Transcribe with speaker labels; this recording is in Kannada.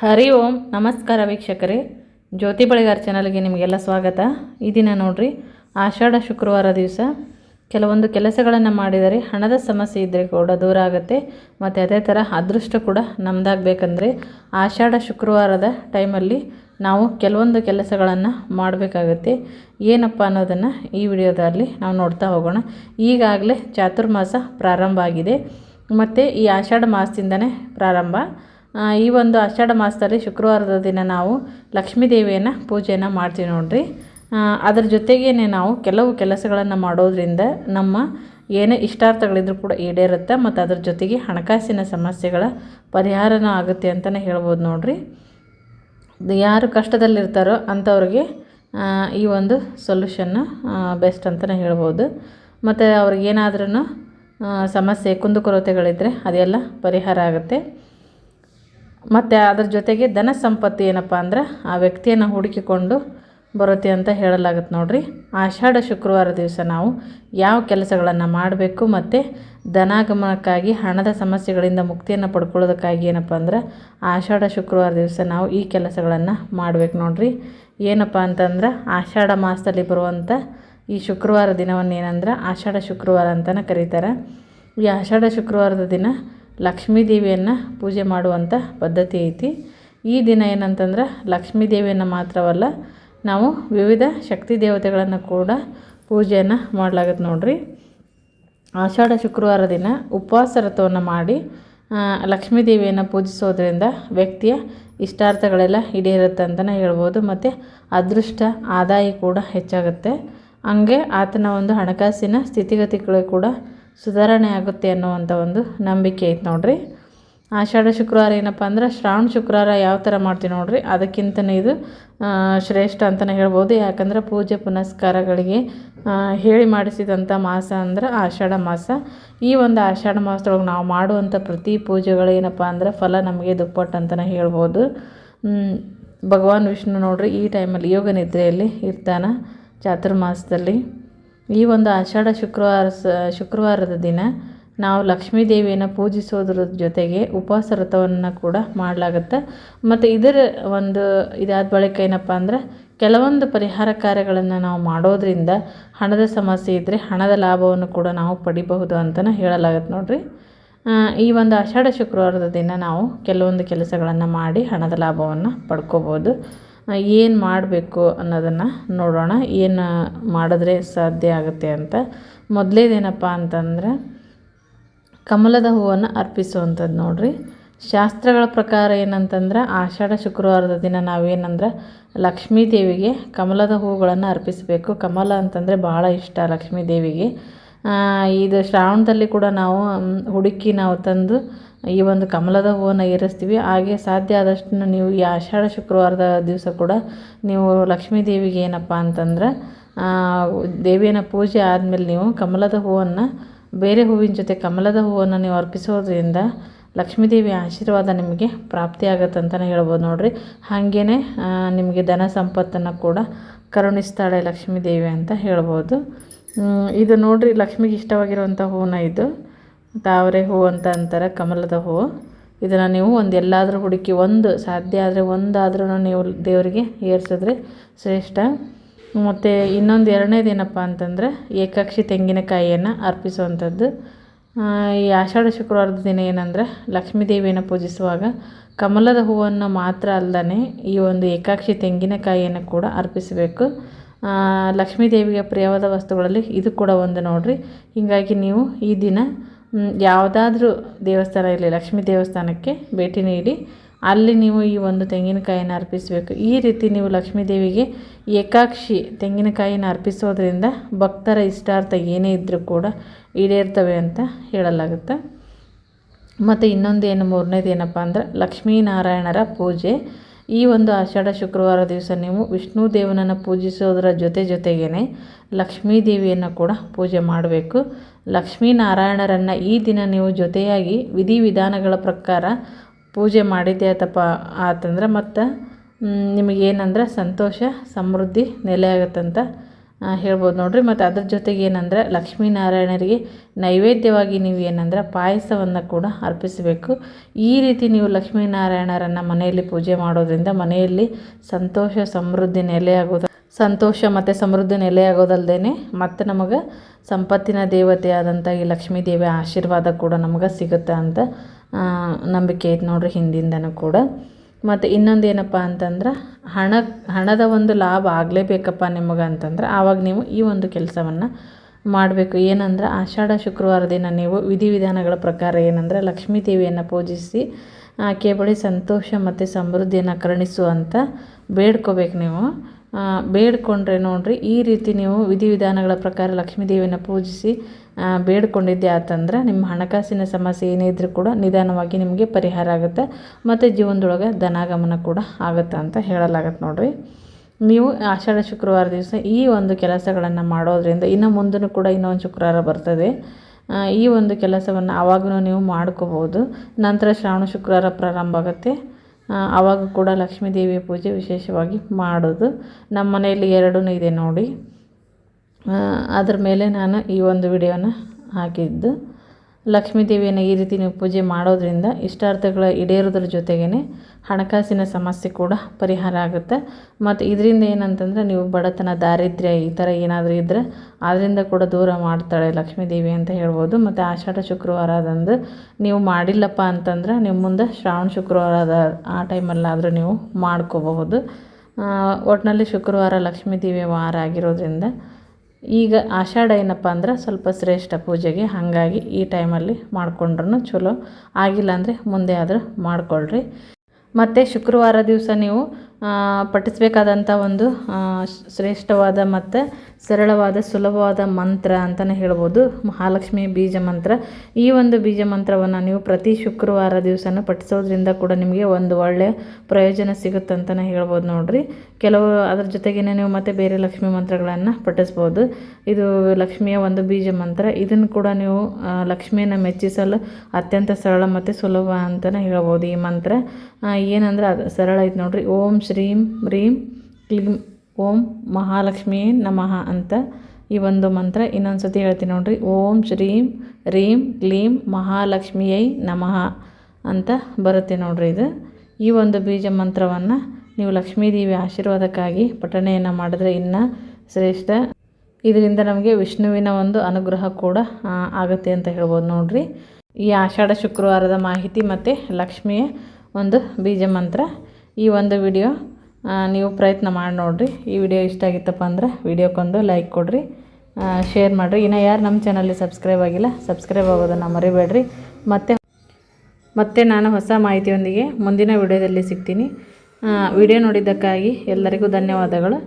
Speaker 1: ಹರಿ ಓಂ, ನಮಸ್ಕಾರ ವೀಕ್ಷಕರೇ. ಜ್ಯೋತಿ ಬಳಿಗಾರ್ ಚಾನಲ್ಗೆ ನಿಮಗೆಲ್ಲ ಸ್ವಾಗತ. ಈ ದಿನ ನೋಡ್ರಿ, ಆಷಾಢ ಶುಕ್ರವಾರ ದಿವಸ. ಕೆಲವೊಂದು ಕೆಲಸಗಳನ್ನು ಮಾಡಿದರೆ ಹಣದ ಸಮಸ್ಯೆ ಇದ್ದರೆ ಕೂಡ ದೂರ ಆಗುತ್ತೆ. ಮತ್ತು ಅದೇ ಥರ ಅದೃಷ್ಟ ಕೂಡ ನಮ್ದಾಗಬೇಕಂದ್ರೆ ಆಷಾಢ ಶುಕ್ರವಾರದ ಟೈಮಲ್ಲಿ ನಾವು ಕೆಲವೊಂದು ಕೆಲಸಗಳನ್ನು ಮಾಡಬೇಕಾಗುತ್ತೆ. ಏನಪ್ಪ ಅನ್ನೋದನ್ನು ಈ ವಿಡಿಯೋದಲ್ಲಿ ನಾವು ನೋಡ್ತಾ ಹೋಗೋಣ. ಈಗಾಗಲೇ ಚಾತುರ್ಮಾಸ ಪ್ರಾರಂಭ ಆಗಿದೆ. ಮತ್ತು ಈ ಆಷಾಢ ಮಾಸದಿಂದನೇ ಪ್ರಾರಂಭ. ಈ ಒಂದು ಆಷಾಢ ಮಾಸದಲ್ಲಿ ಶುಕ್ರವಾರದ ದಿನ ನಾವು ಲಕ್ಷ್ಮೀ ದೇವಿಯನ್ನು ಪೂಜೆಯನ್ನು ಮಾಡ್ತೀವಿ ನೋಡಿರಿ. ಅದರ ಜೊತೆಗೇನೆ ನಾವು ಕೆಲವು ಕೆಲಸಗಳನ್ನು ಮಾಡೋದರಿಂದ ನಮ್ಮ ಏನೇ ಇಷ್ಟಾರ್ಥಗಳಿದ್ರೂ ಕೂಡ ಈಡೇರುತ್ತೆ ಮತ್ತು ಅದ್ರ ಜೊತೆಗೆ ಹಣಕಾಸಿನ ಸಮಸ್ಯೆಗಳ ಪರಿಹಾರನೂ ಆಗುತ್ತೆ ಅಂತಲೇ ಹೇಳ್ಬೋದು ನೋಡಿರಿ. ಯಾರು ಕಷ್ಟದಲ್ಲಿರ್ತಾರೋ ಅಂಥವ್ರಿಗೆ ಈ ಒಂದು ಸೊಲ್ಯೂಷನ್ನು ಬೆಸ್ಟ್ ಅಂತಲೇ ಹೇಳ್ಬೋದು. ಮತ್ತು ಅವ್ರಿಗೇನಾದ್ರೂ ಸಮಸ್ಯೆ ಕುಂದುಕೊರತೆಗಳಿದ್ದರೆ ಅದೆಲ್ಲ ಪರಿಹಾರ ಆಗುತ್ತೆ. ಮತ್ತು ಅದ್ರ ಜೊತೆಗೆ ಧನ ಸಂಪತ್ತು ಏನಪ್ಪ ಅಂದ್ರೆ ಆ ವ್ಯಕ್ತಿಯನ್ನು ಹುಡುಕಿಕೊಂಡು ಬರುತ್ತೆ ಅಂತ ಹೇಳಲಾಗುತ್ತೆ ನೋಡಿರಿ. ಆಷಾಢ ಶುಕ್ರವಾರ ದಿವಸ ನಾವು ಯಾವ ಕೆಲಸಗಳನ್ನು ಮಾಡಬೇಕು ಮತ್ತು ಧನಾಗಮನಕ್ಕಾಗಿ, ಹಣದ ಸಮಸ್ಯೆಗಳಿಂದ ಮುಕ್ತಿಯನ್ನು ಪಡ್ಕೊಳ್ಳೋದಕ್ಕಾಗಿ ಏನಪ್ಪ ಅಂದ್ರೆ ಆಷಾಢ ಶುಕ್ರವಾರ ದಿವಸ ನಾವು ಈ ಕೆಲಸಗಳನ್ನು ಮಾಡಬೇಕು ನೋಡಿರಿ. ಏನಪ್ಪ ಅಂತಂದ್ರೆ ಆಷಾಢ ಮಾಸದಲ್ಲಿ ಬರುವಂಥ ಈ ಶುಕ್ರವಾರ ದಿನವನ್ನು ಏನಂದ್ರೆ ಆಷಾಢ ಶುಕ್ರವಾರ ಅಂತಲೇ ಕರೀತಾರೆ. ಈ ಆಷಾಢ ಶುಕ್ರವಾರದ ದಿನ ಲಕ್ಷ್ಮೀ ದೇವಿಯನ್ನು ಪೂಜೆ ಮಾಡುವಂಥ ಪದ್ಧತಿ ಐತಿ. ಈ ದಿನ ಏನಂತಂದ್ರೆ ಲಕ್ಷ್ಮೀ ದೇವಿಯನ್ನು ಮಾತ್ರವಲ್ಲ, ನಾವು ವಿವಿಧ ಶಕ್ತಿ ದೇವತೆಗಳನ್ನು ಕೂಡ ಪೂಜೆಯನ್ನು ಮಾಡಲಾಗತ್ತೆ ನೋಡ್ರಿ. ಆಷಾಢ ಶುಕ್ರವಾರ ದಿನ ಉಪವಾಸ ರಥವನ್ನು ಮಾಡಿ ಲಕ್ಷ್ಮೀ ದೇವಿಯನ್ನು ಪೂಜಿಸೋದ್ರಿಂದ ವ್ಯಕ್ತಿಯ ಇಷ್ಟಾರ್ಥಗಳೆಲ್ಲ ಈಡೇರುತ್ತೆ ಅಂತಲೇ ಹೇಳ್ಬೋದು. ಮತ್ತು ಅದೃಷ್ಟ, ಆದಾಯ ಕೂಡ ಹೆಚ್ಚಾಗುತ್ತೆ. ಹಂಗೆ ಆತನ ಒಂದು ಹಣಕಾಸಿನ ಸ್ಥಿತಿಗತಿಗಳು ಕೂಡ ಸುಧಾರಣೆ ಆಗುತ್ತೆ ಅನ್ನುವಂಥ ಒಂದು ನಂಬಿಕೆ ಐತೆ ನೋಡಿರಿ. ಆಷಾಢ ಶುಕ್ರವಾರ ಏನಪ್ಪ ಅಂದ್ರೆ ಶ್ರಾವಣ ಶುಕ್ರವಾರ ಯಾವ ಥರ ಮಾಡ್ತೀವಿ ನೋಡಿರಿ? ಅದಕ್ಕಿಂತನೇ ಇದು ಶ್ರೇಷ್ಠ ಅಂತಲೇ ಹೇಳ್ಬೋದು. ಯಾಕಂದ್ರೆ ಪೂಜೆ ಪುನಸ್ಕಾರಗಳಿಗೆ ಹೇಳಿ ಮಾಡಿಸಿದಂಥ ಮಾಸ ಅಂದ್ರೆ ಆಷಾಢ ಮಾಸ. ಈ ಒಂದು ಆಷಾಢ ಮಾಸದೊಳಗೆ ನಾವು ಮಾಡುವಂಥ ಪ್ರತಿ ಪೂಜೆಗಳು ಏನಪ್ಪ ಅಂದ್ರೆ ಫಲ ನಮಗೆ ದುಪ್ಪಟ್ಟು ಅಂತಲೇ ಹೇಳ್ಬೋದು. ಭಗವಾನ್ ವಿಷ್ಣು ನೋಡಿರಿ ಈ ಟೈಮಲ್ಲಿ ಯೋಗ ನಿದ್ರೆಯಲ್ಲಿ ಇರ್ತಾನೆ ಚಾತುರ್ಮಾಸದಲ್ಲಿ ಈ ಒಂದು ಆಷಾಢ ಶುಕ್ರವಾರ ಶುಕ್ರವಾರದ ದಿನ ನಾವು ಲಕ್ಷ್ಮೀ ದೇವಿಯನ್ನು ಪೂಜಿಸೋದ್ರ ಜೊತೆಗೆ ಉಪವಾಸ ವ್ರತವನ್ನು ಕೂಡ ಮಾಡಲಾಗುತ್ತೆ. ಮತ್ತು ಇದರ ಒಂದು ಇದಾದ ಬಳಿಕ ಏನಪ್ಪ ಅಂದ್ರೆ ಕೆಲವೊಂದು ಪರಿಹಾರ ಕಾರ್ಯಗಳನ್ನು ನಾವು ಮಾಡೋದ್ರಿಂದ ಹಣದ ಸಮಸ್ಯೆ ಇದ್ದರೆ ಹಣದ ಲಾಭವನ್ನು ಕೂಡ ನಾವು ಪಡಿಬಹುದು ಅಂತಲೇ ಹೇಳಲಾಗತ್ತೆ ನೋಡಿರಿ. ಈ ಒಂದು ಆಷಾಢ ಶುಕ್ರವಾರದ ದಿನ ನಾವು ಕೆಲವೊಂದು ಕೆಲಸಗಳನ್ನು ಮಾಡಿ ಹಣದ ಲಾಭವನ್ನು ಪಡ್ಕೋಬೋದು ಏನು ಮಾಡಬೇಕು ಅನ್ನೋದನ್ನು ನೋಡೋಣ. ಏನು ಮಾಡಿದ್ರೆ ಸಾಧ್ಯ ಆಗುತ್ತೆ ಅಂತ. ಮೊದಲೇದೇನಪ್ಪ ಅಂತಂದ್ರೆ, ಕಮಲದ ಹೂವನ್ನು ಅರ್ಪಿಸುವಂಥದ್ದು ನೋಡಿರಿ. ಶಾಸ್ತ್ರಗಳ ಪ್ರಕಾರ ಏನಂತಂದ್ರೆ, ಆಷಾಢ ಶುಕ್ರವಾರದ ದಿನ ನಾವೇನಂದ್ರೆ, ಲಕ್ಷ್ಮೀ ದೇವಿಗೆ ಕಮಲದ ಹೂಗಳನ್ನು ಅರ್ಪಿಸಬೇಕು. ಕಮಲ ಅಂತಂದರೆ ಭಾಳ ಇಷ್ಟ ಲಕ್ಷ್ಮೀ ದೇವಿಗೆ. ಇದು ಶ್ರಾವಣದಲ್ಲಿ ಕೂಡ ನಾವು ಹುಡುಕಿ ನಾವು ತಂದು ಈ ಒಂದು ಕಮಲದ ಹೂವನ್ನು ಏರಿಸ್ತೀವಿ. ಹಾಗೆ ಸಾಧ್ಯ ಆದಷ್ಟು ನೀವು ಈ ಆಷಾಢ ಶುಕ್ರವಾರದ ದಿವಸ ಕೂಡ ನೀವು ಲಕ್ಷ್ಮೀ ದೇವಿಗೆ ಏನಪ್ಪ ಅಂತಂದ್ರೆ ದೇವಿಯನ್ನು ಪೂಜೆ ಆದಮೇಲೆ ನೀವು ಕಮಲದ ಹೂವನ್ನು, ಬೇರೆ ಹೂವಿನ ಜೊತೆ ಕಮಲದ ಹೂವನ್ನು ನೀವು ಅರ್ಪಿಸೋದ್ರಿಂದ ಲಕ್ಷ್ಮೀದೇವಿಯ ಆಶೀರ್ವಾದ ನಿಮಗೆ ಪ್ರಾಪ್ತಿ ಆಗುತ್ತೆ ಅಂತಲೇ ಹೇಳ್ಬೋದು ನೋಡಿರಿ. ಹಾಗೇ ನಿಮಗೆ ಧನ ಸಂಪತ್ತನ್ನು ಕೂಡ ಕರುಣಿಸ್ತಾಳೆ ಲಕ್ಷ್ಮೀ ದೇವಿ ಅಂತ ಹೇಳ್ಬೋದು. ಇದು ನೋಡಿರಿ ಲಕ್ಷ್ಮಿಗೆ ಇಷ್ಟವಾಗಿರುವಂಥ ಹೂವನ್ನ ಇದು. ತಾವರೆ ಹೂವು ಅಂತ ಅಂತಾರೆ, ಕಮಲದ ಹೂವು ಇದನ್ನು ನೀವು ಒಂದು ಎಲ್ಲಾದರೂ ಹುಡುಕಿ, ಒಂದು ಸಾಧ್ಯ ಆದರೆ ಒಂದಾದ್ರೂ ನೀವು ದೇವರಿಗೆ ಏರ್ಸಿದ್ರೆ ಶ್ರೇಷ್ಠ. ಮತ್ತು ಇನ್ನೊಂದು ಎರಡನೇದೇನಪ್ಪ ಅಂತಂದರೆ, ಏಕಾಕ್ಷಿ ತೆಂಗಿನಕಾಯಿಯನ್ನು ಅರ್ಪಿಸುವಂಥದ್ದು. ಈ ಆಷಾಢ ಶುಕ್ರವಾರದ ದಿನ ಏನಂದರೆ, ಲಕ್ಷ್ಮೀ ದೇವಿಯನ್ನು ಪೂಜಿಸುವಾಗ ಕಮಲದ ಹೂವನ್ನು ಮಾತ್ರ ಅಲ್ಲದೆ ಈ ಒಂದು ಏಕಾಕ್ಷಿ ತೆಂಗಿನಕಾಯಿಯನ್ನು ಕೂಡ ಅರ್ಪಿಸಬೇಕು. ಲಕ್ಷ್ಮೀ ದೇವಿಗೆ ಪ್ರಿಯವಾದ ವಸ್ತುಗಳಲ್ಲಿ ಇದು ಕೂಡ ಒಂದು ನೋಡಿರಿ. ಹೀಗಾಗಿ ನೀವು ಈ ದಿನ ಯಾವುದಾದ್ರೂ ದೇವಸ್ಥಾನ ಇರಲಿ, ಲಕ್ಷ್ಮೀ ದೇವಸ್ಥಾನಕ್ಕೆ ಭೇಟಿ ನೀಡಿ. ಅಲ್ಲಿ ನೀವು ಈ ಒಂದು ತೆಂಗಿನಕಾಯಿಯನ್ನು ಅರ್ಪಿಸಬೇಕು. ಈ ರೀತಿ ನೀವು ಲಕ್ಷ್ಮೀ ದೇವಿಗೆ ಏಕಾಕ್ಷಿ ತೆಂಗಿನಕಾಯಿನ ಅರ್ಪಿಸೋದ್ರಿಂದ ಭಕ್ತರ ಇಷ್ಟಾರ್ಥ ಏನೇ ಇದ್ದರೂ ಕೂಡ ಈಡೇರ್ತವೆ ಅಂತ ಹೇಳಲಾಗುತ್ತೆ. ಮತ್ತು ಇನ್ನೊಂದು ಏನು ಮೂರನೇದು ಏನಪ್ಪ ಅಂದ್ರೆ ಲಕ್ಷ್ಮೀನಾರಾಯಣರ ಪೂಜೆ. ಈ ಒಂದು ಆಷಾಢ ಶುಕ್ರವಾರ ದಿವಸ ನೀವು ವಿಷ್ಣು ದೇವನನ್ನು ಪೂಜಿಸೋದರ ಜೊತೆ ಜೊತೆಗೇ ಲಕ್ಷ್ಮೀ ದೇವಿಯನ್ನು ಕೂಡ ಪೂಜೆ ಮಾಡಬೇಕು. ಲಕ್ಷ್ಮೀನಾರಾಯಣರನ್ನು ಈ ದಿನ ನೀವು ಜೊತೆಯಾಗಿ ವಿಧಿವಿಧಾನಗಳ ಪ್ರಕಾರ ಪೂಜೆ ಮಾಡಿದ್ದೆ ಆತಪ್ಪ ಆತಂದ್ರೆ ಮತ್ತು ನಿಮಗೇನಂದ್ರೆ ಸಂತೋಷ ಸಮೃದ್ಧಿ ನೆಲೆ ಆ, ಹೇಳ್ಬೋದು ನೋಡಿರಿ. ಮತ್ತು ಅದ್ರ ಜೊತೆಗೆ ಏನಂದ್ರೆ ಲಕ್ಷ್ಮೀನಾರಾಯಣರಿಗೆ ನೈವೇದ್ಯವಾಗಿ ನೀವು ಏನಂದ್ರೆ ಪಾಯಸವನ್ನು ಕೂಡ ಅರ್ಪಿಸಬೇಕು. ಈ ರೀತಿ ನೀವು ಲಕ್ಷ್ಮೀನಾರಾಯಣರನ್ನು ಮನೆಯಲ್ಲಿ ಪೂಜೆ ಮಾಡೋದರಿಂದ ಮನೆಯಲ್ಲಿ ಸಂತೋಷ, ಸಮೃದ್ಧಿ ನೆಲೆಯಾಗೋದು ಸಂತೋಷ ಮತ್ತು ಸಮೃದ್ಧಿ ನೆಲೆಯಾಗೋದಲ್ಲದೇ ಮತ್ತು ನಮಗೆ ಸಂಪತ್ತಿನ ದೇವತೆ ಆದಂಥ ಈ ಲಕ್ಷ್ಮೀ ದೇವಿಯ ಆಶೀರ್ವಾದ ಕೂಡ ನಮಗೆ ಸಿಗುತ್ತೆ ಅಂತ ನಂಬಿಕೆ ಐತೆ ನೋಡಿರಿ ಹಿಂದಿಂದನೂ ಕೂಡ. ಮತ್ತು ಇನ್ನೊಂದು ಏನಪ್ಪ ಅಂತಂದ್ರೆ, ಹಣ, ಹಣದ ಒಂದು ಲಾಭ ಆಗಲೇಬೇಕಪ್ಪ ನಿಮಗೆ ಅಂತಂದ್ರೆ, ಆವಾಗ ನೀವು ಈ ಒಂದು ಕೆಲಸವನ್ನು ಮಾಡಬೇಕು. ಏನಂದ್ರೆ, ಆಷಾಢ ಶುಕ್ರವಾರ ದಿನ ನೀವು ವಿಧಿವಿಧಾನಗಳ ಪ್ರಕಾರ ಏನಂದ್ರೆ, ಲಕ್ಷ್ಮೀ ದೇವಿಯನ್ನು ಪೂಜಿಸಿ ಆಕೆ ಸಂತೋಷ ಮತ್ತು ಸಮೃದ್ಧಿಯನ್ನು ಕರುಣಿಸುವಂತ ಬೇಡ್ಕೋಬೇಕು ನೀವು. ಬೇಡ್ಕೊಂಡ್ರೆ ನೋಡ್ರಿ, ಈ ರೀತಿ ನೀವು ವಿಧಿವಿಧಾನಗಳ ಪ್ರಕಾರ ಲಕ್ಷ್ಮೀ ದೇವಿಯನ್ನು ಪೂಜಿಸಿ ಬೇಡ್ಕೊಂಡಿದ್ದೆ ಆತಂದ್ರೆ ನಿಮ್ಮ ಹಣಕಾಸಿನ ಸಮಸ್ಯೆ ಏನೇ ಇದ್ರೂ ಕೂಡ ನಿಧಾನವಾಗಿ ನಿಮಗೆ ಪರಿಹಾರ ಆಗುತ್ತೆ. ಮತ್ತು ಜೀವನದೊಳಗೆ ಧನಾಗಮನ ಕೂಡ ಆಗುತ್ತೆ ಅಂತ ಹೇಳಲಾಗತ್ತೆ ನೋಡ್ರಿ. ನೀವು ಆಷಾಢ ಶುಕ್ರವಾರ ದಿವಸ ಈ ಒಂದು ಕೆಲಸಗಳನ್ನು ಮಾಡೋದ್ರಿಂದ ಇನ್ನು ಮುಂದೂ ಕೂಡ ಇನ್ನೊಂದು ಶುಕ್ರವಾರ ಬರ್ತದೆ. ಈ ಒಂದು ಕೆಲಸವನ್ನು ಆವಾಗೂ ನೀವು ಮಾಡ್ಕೋಬೋದು ನಂತರ ಶ್ರಾವಣ ಶುಕ್ರವಾರ ಪ್ರಾರಂಭ ಆಗುತ್ತೆ. ಆವಾಗ ಕೂಡ ಲಕ್ಷ್ಮೀ ದೇವಿಯ ಪೂಜೆ ವಿಶೇಷವಾಗಿ ಮಾಡೋದು. ನಮ್ಮ ಮನೆಯಲ್ಲಿ ಎರಡೂ ಇದೆ ನೋಡಿ. ಅದ್ರ ಮೇಲೆ ನಾನು ಈ ಒಂದು ವಿಡಿಯೋನ ಹಾಕಿದ್ದು. ಲಕ್ಷ್ಮೀ ದೇವಿಯನ್ನು ಈ ರೀತಿ ನೀವು ಪೂಜೆ ಮಾಡೋದ್ರಿಂದ ಇಷ್ಟಾರ್ಥಗಳ ಈಡೇರೋದ್ರ ಜೊತೆಗೇ ಹಣಕಾಸಿನ ಸಮಸ್ಯೆ ಕೂಡ ಪರಿಹಾರ ಆಗುತ್ತೆ. ಮತ್ತು ಇದರಿಂದ ಏನಂತಂದ್ರೆ ನೀವು ಬಡತನ, ದಾರಿದ್ರ್ಯ ಈ ಥರ ಏನಾದರೂ ಇದ್ದರೆ ಅದರಿಂದ ಕೂಡ ದೂರ ಮಾಡ್ತಾಳೆ ಲಕ್ಷ್ಮೀ ದೇವಿ ಅಂತ ಹೇಳ್ಬೋದು. ಮತ್ತು ಆಷಾಢ ಶುಕ್ರವಾರದಂದು ನೀವು ಮಾಡಿಲ್ಲಪ್ಪ ಅಂತಂದ್ರೆ ನಿಮ್ಮ ಮುಂದೆ ಶ್ರಾವಣ ಶುಕ್ರವಾರದ ಆ ಟೈಮಲ್ಲಾದರೂ ನೀವು ಮಾಡ್ಕೋಬಹುದು. ಒಟ್ಟಿನಲ್ಲಿ ಶುಕ್ರವಾರ ಲಕ್ಷ್ಮೀ ದೇವಿಯ ವಾರ ಆಗಿರೋದ್ರಿಂದ ಈಗ ಆಷಾಢ ಏನಪ್ಪ ಅಂದ್ರೆ ಸ್ವಲ್ಪ ಶ್ರೇಷ್ಠ ಪೂಜೆಗೆ ಹಾಗಾಗಿ ಈ ಟೈಮಲ್ಲಿ ಮಾಡಿಕೊಂಡ್ರೂ ಚಲೋ. ಆಗಿಲ್ಲ ಅಂದರೆ ಮುಂದೆ ಆದರೂ ಮಾಡ್ಕೊಳ್ರಿ. ಮತ್ತು ಶುಕ್ರವಾರ ದಿವಸ ನೀವು ಪಠಿಸಬೇಕಾದಂಥ ಒಂದು ಶ್ರೇಷ್ಠವಾದ ಮತ್ತು ಸರಳವಾದ, ಸುಲಭವಾದ ಮಂತ್ರ ಅಂತಲೇ ಹೇಳ್ಬೋದು. ಮಹಾಲಕ್ಷ್ಮಿ ಬೀಜ ಮಂತ್ರ. ಈ ಒಂದು ಬೀಜ ಮಂತ್ರವನ್ನು ನೀವು ಪ್ರತಿ ಶುಕ್ರವಾರ ದಿವಸನೂ ಪಠಿಸೋದ್ರಿಂದ ಕೂಡ ನಿಮಗೆ ಒಂದು ಒಳ್ಳೆಯ ಪ್ರಯೋಜನ ಸಿಗುತ್ತೆ ಅಂತಲೇ ಹೇಳ್ಬೋದು ನೋಡಿರಿ. ಕೆಲವು ಅದ್ರ ಜೊತೆಗೇ ನೀವು ಮತ್ತೆ ಬೇರೆ ಲಕ್ಷ್ಮಿ ಮಂತ್ರಗಳನ್ನು ಪಠಿಸ್ಬೋದು. ಇದು ಲಕ್ಷ್ಮಿಯ ಒಂದು ಬೀಜ ಮಂತ್ರ. ಇದನ್ನು ಕೂಡ ನೀವು ಲಕ್ಷ್ಮಿಯನ್ನು ಮೆಚ್ಚಿಸಲು ಅತ್ಯಂತ ಸರಳ ಮತ್ತು ಸುಲಭ ಅಂತಲೇ ಹೇಳ್ಬೋದು ಈ ಮಂತ್ರ. ಏನಂದ್ರೆ ಅದು ಸರಳ ಐತೆ ನೋಡಿರಿ. ಓಂ ಶ್ರೀಂ ಹ್ರೀಂ ಕ್ಲೀಂ ಓಂ ಮಹಾಲಕ್ಷ್ಮಿಯೇ ನಮಃ ಅಂತ ಈ ಒಂದು ಮಂತ್ರ ಇನ್ನೊಂದು ಸತಿ ಹೇಳ್ತೀನಿ ನೋಡ್ರಿ. ಓಂ ಶ್ರೀಂ ಹ್ರೀಂ ಕ್ಲೀಂ ಮಹಾಲಕ್ಷ್ಮಿಯೈ ನಮಃ ಅಂತ ಬರುತ್ತೆ ನೋಡ್ರಿ ಇದು. ಈ ಒಂದು ಬೀಜ ಮಂತ್ರವನ್ನು ನೀವು ಲಕ್ಷ್ಮೀದೇವಿ ಆಶೀರ್ವಾದಕ್ಕಾಗಿ ಪಠಣೆಯನ್ನು ಮಾಡಿದ್ರೆ ಇನ್ನೂ ಶ್ರೇಷ್ಠ. ಇದರಿಂದ ನಮಗೆ ವಿಷ್ಣುವಿನ ಒಂದು ಅನುಗ್ರಹ ಕೂಡ ಆಗುತ್ತೆ ಅಂತ ಹೇಳ್ಬೋದು ನೋಡ್ರಿ. ಈ ಆಷಾಢ ಶುಕ್ರವಾರದ ಮಾಹಿತಿ ಮತ್ತು ಲಕ್ಷ್ಮಿಯ ಒಂದು ಬೀಜ ಮಂತ್ರ ಈ ಒಂದು ವಿಡಿಯೋ ನೀವು ಪ್ರಯತ್ನ ಮಾಡಿ ನೋಡಿರಿ. ಈ ವಿಡಿಯೋ ಇಷ್ಟ ಆಗಿತ್ತಪ್ಪ ಅಂದ್ರೆ ವಿಡಿಯೋಕ್ಕೊಂದು ಲೈಕ್ ಕೊಡಿರಿ. ಶೇರ್ ಮಾಡಿರಿ. ಇನ್ನು ಯಾರು ನಮ್ಮ ಚಾನಲ್ಲಿ ಸಬ್ಸ್ಕ್ರೈಬ್ ಆಗಿಲ್ಲ ಸಬ್ಸ್ಕ್ರೈಬ್ ಆಗೋದನ್ನು ಮರಿಬೇಡ್ರಿ. ಮತ್ತು, ಮತ್ತೆ ನಾನು ಹೊಸ ಮಾಹಿತಿಯೊಂದಿಗೆ ಮುಂದಿನ ವಿಡಿಯೋದಲ್ಲಿ ಸಿಗ್ತೀನಿ. ವಿಡಿಯೋ ನೋಡಿದ್ದಕ್ಕಾಗಿ ಎಲ್ಲರಿಗೂ ಧನ್ಯವಾದಗಳು.